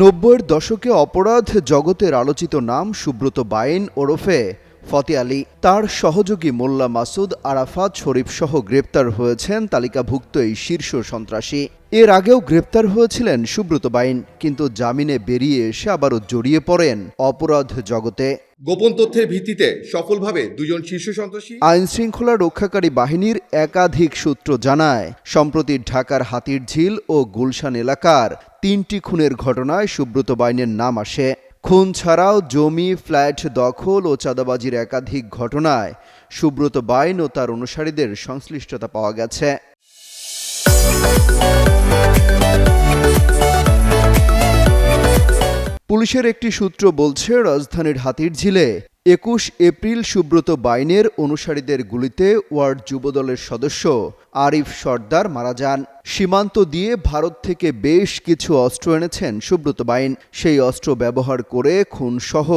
নব্বইয়ের দশকে অপরাধ জগতের আলোচিত নাম সুব্রত বাইন ওরফে ফতে আলী। তার সহযোগী মোল্লা মাসুদ আরাফাত শরীফ সহ গ্রেপ্তার হয়েছেন তালিকাভুক্ত এই শীর্ষ সন্ত্রাসী। এর আগেও গ্রেপ্তার হয়েছিলেন সুব্রত বাইন কিন্তু জামিনে বেরিয়ে এসে আবারও জড়িয়ে পড়েন অপরাধ জগতে। গোপন তথ্যের ভিত্তিতে সফলভাবে দুজন শীর্ষ সন্ত্রাসী আইন শৃঙ্খলা রক্ষাকারী বাহিনীর একাধিক সূত্র জানায়, সম্প্রতি ঢাকার হাতিরঝিল ও গুলশান এলাকার তিনটি খুনের ঘটনায় সুব্রত বাইনের নাম আসে। খুন ছাড়াও জমি, ফ্ল্যাট দখল ও চাঁদাবাজির একাধিক ঘটনায় সুব্রত বাইন ও তার অনুসারীদের সংশ্লিষ্টতা পাওয়া গেছে। পুলিশের একটি সূত্র বলছে রাজধানীর হাতিরঝিলে একুশ এপ্রিল সুব্রত বাইনের অনুসারীদের গুলিতে ওয়ার্ড যুবদলের সদস্য আরিফ সর্দার মারা যান। সীমান্ত দিয়ে ভারত থেকে বেশ কিছু অস্ত্র এনেছেন সুব্রত বাইন। সেই অস্ত্র ব্যবহার করে খুনসহ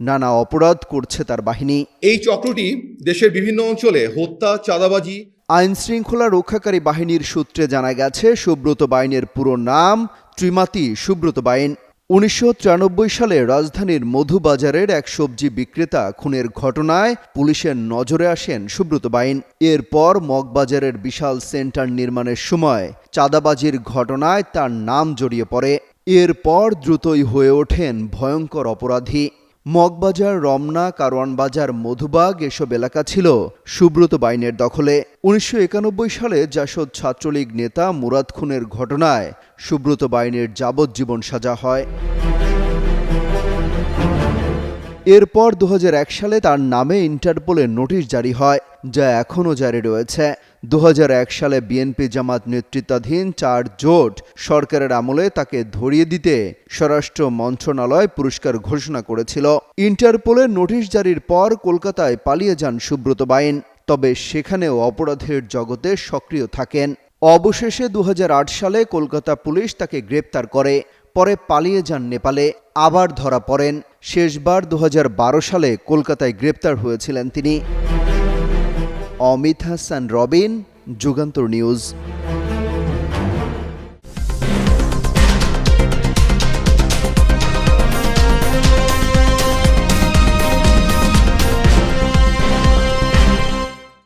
নানা অপরাধ করছে তার বাহিনী। এই চক্রটি দেশের বিভিন্ন অঞ্চলে হত্যা চাঁদাবাজি আইন শৃঙ্খলা রক্ষাকারী বাহিনীর সূত্রে জানা গেছে সুব্রত বাইনের পুরো নাম ত্রিমাতি সুব্রত বাইন। উনিশশো তিরানব্বই সালে রাজধানীর মধুবাজারের এক সবজি বিক্রেতা খুনের ঘটনায় পুলিশের নজরে আসেন সুব্রত বাইন। এরপর মগবাজারের বিশাল সেন্টার নির্মাণের সময় চাঁদাবাজির ঘটনায় তার নাম জড়িয়ে পড়ে। এরপর দ্রুতই হয়ে ওঠেন ভয়ঙ্কর অপরাধী। মগবাজার, রমনা, কারওয়ানবাজার, মধুবাগ এসব এলাকা ছিল সুব্রত বাইনের দখলে। উনিশশো একানব্বই সালে জাসদ ছাত্রলীগ নেতা মুরাদ খুনের ঘটনায় সুব্রত বাইনের যাবজ্জীবন সাজা হয়। এরপর দুহাজার এক সালে তার নামে ইন্টারপোলের নোটিশ জারি হয়, যা এখনও জারি রয়েছে। দুহাজার এক সালে বিএনপি জামাত নেতৃত্বাধীন চার জোট সরকারের আমলে তাকে ধরিয়ে দিতে স্বরাষ্ট্র মন্ত্রণালয় পুরস্কার ঘোষণা করেছিল। ইন্টারপোলের নোটিশ জারির পর কলকাতায় পালিয়ে যান সুব্রত বাইন তবে সেখানেও অপরাধের জগতে সক্রিয় থাকেন। অবশেষে দু হাজার আট সালে কলকাতা পুলিশ তাকে গ্রেপ্তার করে, পরে পালিয়ে যান নেপালে, আবার ধরা পড়েন। শেষবার দু হাজার বারো সালে কলকাতায় গ্রেপ্তার হয়েছিলেন তিনি। অমিত হাসান, রবিন, যুগান্তর নিউজ।